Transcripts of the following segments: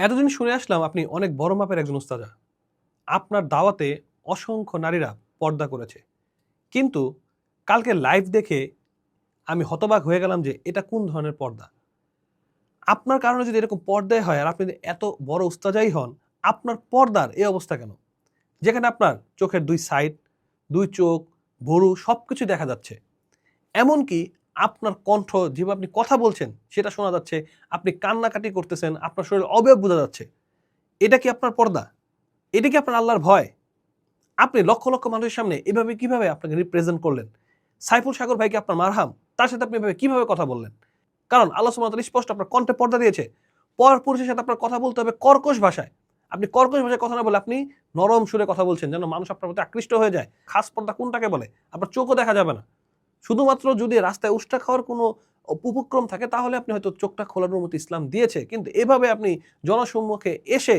এতদিন শুনে আসলাম আপনি অনেক বড় মাপের একজন উস্তাদা। আপনার দাওয়াতে অসংখ্য নারীরা পর্দা করেছে। কিন্তু কালকে লাইভ দেখে আমি হতবাক হয়ে গেলাম যে এটা কোন ধরনের পর্দা? আপনার কারণে যদি এরকম পর্দায় হয় আর আপনি এত বড় উস্তাজাই হন, আপনার পর্দার এই অবস্থা কেন? যেখানে আপনার চোখের দুই সাইড দুই চোখ, ভরু সব কিছু দেখা যাচ্ছে। এমনকি আপনার কণ্ঠ যেভাবে আপনি কথা বলছেন, সেটা শোনা যাচ্ছে, আপনি কান্নাকাটি করতেছেন, আপনার শরীর অবয়ব বোঝা যাচ্ছে। এটা কি আপনার পর্দা? এটা কি আপনার আল্লাহর ভয়? আপনি লক্ষ লক্ষ মানুষের সামনে এভাবে কীভাবে আপনাকে রিপ্রেজেন্ট করলেন? সাইফুল সাগর ভাইকে আপনার মারহাম? তার সাথে আপনি এভাবে কীভাবে কথা বললেন? কারণ আল্লাহ সুমতাল স্পষ্ট আপনার কণ্ঠে পর্দা দিয়েছে। পর পুরুষের সাথে আপনার কথা বলতে হবে কর্কশ ভাষায়। আপনি কর্কশ ভাষায় কথা না বলে আপনি নরম সুরে কথা বলছেন, যেন মানুষ আপনার প্রতি আকৃষ্ট হয়ে যায়। খাস পর্দা কোনটাকে বলে? আপনার চোখও দেখা যাবে না। শুধুমাত্র যদি রাস্তায় উষ্টা খাওয়ার কোনো উপক্রম থাকে, তাহলে আপনি হয়তো চোখটা খোলার অনুমতি ইসলাম দিয়েছে। কিন্তু এভাবে আপনি জনসম্মুখে এসে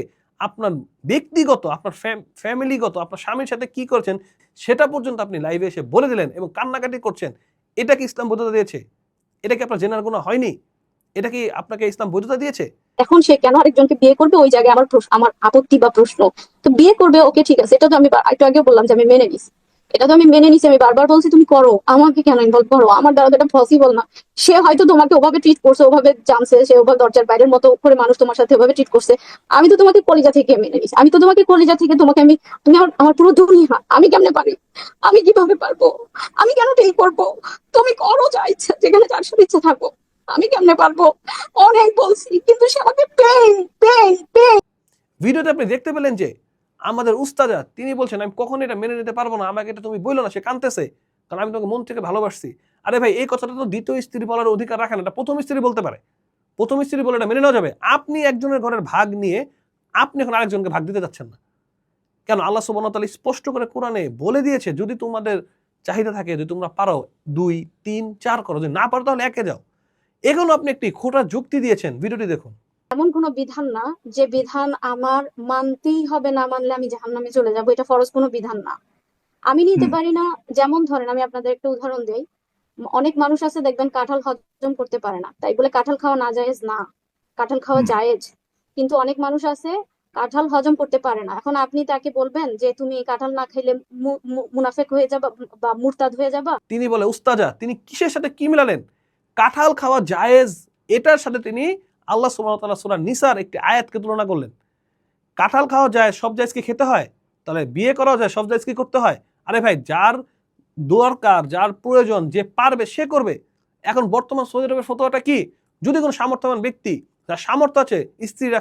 আপনার ব্যক্তিগত, আপনার ফ্যামিলিগত, আপনার স্বামীর সাথে কি করছেন, সেটা পর্যন্ত আপনি লাইভে এসে বলে দিলেন এবং কান্নাকাটি করছেন, এটা কি ইসলাম বৈধতা দিয়েছে? এটা কি আপনার জেনার কোনো হয়নি? এটা কি আপনাকে ইসলাম বৈধতা দিয়েছে? এখন সে কেন আরেকজনকে বিয়ে করবে, ওই জায়গায় আমার আমার আপত্তি বা প্রশ্ন। তো বিয়ে করবে, ওকে ঠিক আছে, এটা তো আমি একটু আগে বললাম যে আমি মেনে নিছি। এটা তো আমি মেনে নিছি, আমি বারবার বলছি তুমি করো, আমাকে কেন ইনভলভ করো? আমার দ্বারা তো এটা পসিবল না। সে হয়তো তোমাকে ওভাবে ট্রিট করছে, ওভাবে জানছে, সে ওভাবে দরজার বাইরের মতো করে মানুষ তোমার সাথে ওভাবে ট্রিট করছে। আমি তো তোমাকে কলিজা থেকে মেনে নিছি। আমি তো তোমাকে কলিজা থেকে তোমাকে আমি, তুমি আমার আমার পুরো দুনিয়া, আমি কেমনে পারি? আমি কীভাবে পারব? আমি কেন ঠিক করব? তুমি করো যা ইচ্ছা, যেখানে যার সাথে ইচ্ছা থাকো। আমি কেমনে পারব? অনেক বলছি, কিন্তু সে আমাকে পেন পেন পেন ভিডিওটা আপনি দেখতে পেলেন যে আমাদের উস্তাদা তিনি বলছেন, আমি কখন এটা মেনে নিতে পারব না, আমাকে এটা তুমি বলল না, সে কানতেছে কারণ আমি তোমাকে মন থেকে ভালোবাসছি। আরে ভাই, এই কথাটা তো দ্বিতীয় স্ত্রী বলার অধিকার রাখেন এটা প্রথম স্ত্রী বলতে পারে। প্রথম স্ত্রী বলে এটা মেনে নেওয়া যাবে। আপনি একজনের ঘরের ভাগ নিয়ে আপনি এখন আরেকজনকে ভাগ দিতে যাচ্ছেন না। কেন? আল্লাহ সুবর্ণতালী স্পষ্ট করে কোরআনে বলে দিয়েছে, যদি তোমাদের চাহিদা থাকে, যদি তোমরা পারো, দুই, তিন, চার করো, যদি না পারো তাহলে একে যাও এগুলো আপনি একটি খোটা যুক্তি দিয়েছেন, ভিডিওটি দেখুন। এমন কোনো বিধান না যে বিধান আমার মানতেই হবে না মানলে আমি জাহান্নামে চলে যাব এটা ফরজ কোনো বিধান না। আমি নিতে পারি না যেমন ধরেন আমি আপনাদের একটা উদাহরণ দেই অনেক মানুষ আছে দেখবেন কাঁঠাল হজম করতে পারে না তাই বলে কাঁঠাল খাওয়া না জায়েজ না কাঁঠাল খাওয়া। জায়েজ। কিন্তু অনেক মানুষ আছে কাঁঠাল হজম করতে পারে না। এখন আপনি তাকে বলবেন যে তুমি কাঁঠাল না খাইলে মুনাফেক হয়ে যাবা বা মুরতাদ হয়ে যাবা। তিনি বলে উস্তাজা তিনি কিসের সাথে কি মিলালেন? কাঁঠাল খাওয়া জায়েজ এটার সাথে তিনি আল্লাহ সুবাহতাল্লাহ সুরা নিসার একটি আয়াতকে তুলনা করলেন। কাঁঠাল খাওয়া যায়, সব জায়জকে খেতে হয়? তাহলে বিয়ে করাও যায়, সব জায়েজ কি করতে হয়? আরে ভাই, যার দরকার, যার প্রয়োজন, যে পারবে, সে করবে। এখন বর্তমান সৌদি আরবের ফতোয়াটা কি? যদি কোনো সামর্থ্যবান ব্যক্তি, যার সামর্থ্য আছে, স্ত্রীরা